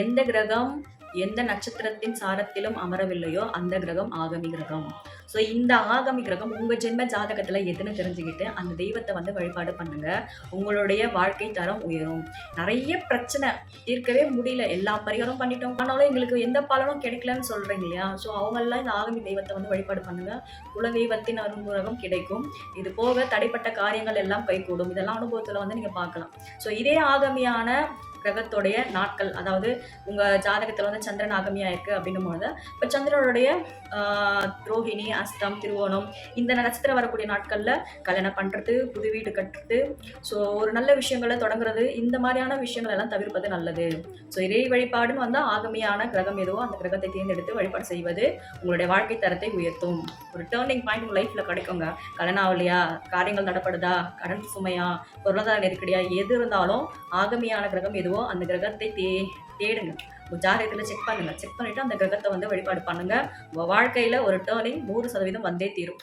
எந்த கிரகம் எந்த நட்சத்திரத்தின் சாரத்திலும் அமரவில்லையோ அந்த கிரகம் ஆகமி கிரகம். ஸோ இந்த ஆகமி கிரகம் உங்கள் ஜென்ம ஜாதகத்தில் எதுன்னு தெரிஞ்சுக்கிட்டு அந்த தெய்வத்தை வந்து வழிபாடு பண்ணுங்க. உங்களுடைய வாழ்க்கை தரம் உயரும். நிறைய பிரச்சனை தீர்க்கவே முடியல. எல்லா பரிகாரம் பண்ணிட்டோம். ஆனாலும் எங்களுக்கு எந்த பலனும் கிடைக்கலன்னு சொல்கிறீங்க இல்லையா? ஸோ அவங்கெல்லாம் இந்த ஆகமி தெய்வத்தை வந்து வழிபாடு பண்ணுங்க. குல தெய்வத்தின் அனுகிரகம் கிடைக்கும். இது போக தடைப்பட்ட காரியங்கள் எல்லாம் கைகூடும். இதெல்லாம் அனுபவத்தில் வந்து நீங்கள் பார்க்கலாம். ஸோ இதே ஆகமியான கிரகத்தோடைய நாட்கள் அதாவது உங்கள் ஜாதகத்தில் வந்து சந்திரன் ஆகமியாக இருக்குது அப்படின்னும் போது இப்போ சந்திரனுடைய ஆஹ், ரோஹிணி அஸ்தம் திருவோணம் இந்த நட்சத்திரம் வரக்கூடிய நாட்களில் கல்யாணம் பண்ணுறது புது வீடு கட்டுறது ஸோ ஒரு நல்ல விஷயங்களை தொடங்குறது இந்த மாதிரியான விஷயங்கள் எல்லாம் தவிர்ப்பது நல்லது. ஸோ இறை வழிபாடுன்னு வந்தால் ஆகமியான கிரகம் எதுவோ அந்த கிரகத்தை தேர்ந்தெடுத்து வழிபாடு செய்வது உங்களுடைய வாழ்க்கை தரத்தை உயர்த்தும். ஒரு டேர்னிங் பாயிண்ட் உங்கள் லைஃப்பில் கிடைக்குங்க. கல்யாணம் ஆகலையா? காரியங்கள் நடப்படுதா? கடன் சுமையா? பொருளாதார நெருக்கடியா? எது இருந்தாலும் ஆகமியான கிரகம் எதுவும் எதுவோ அந்த கிரகத்தை தே தேடுங்க. உங்க ஜாதகத்தில் செக் பண்ணுங்க. செக் பண்ணிட்டு அந்த கிரகத்தை வந்து வழிபாடு பண்ணுங்க. உங்க வாழ்க்கையில ஒரு டேர்னிங் நூறு சதவீதம் வந்தே தீரும்.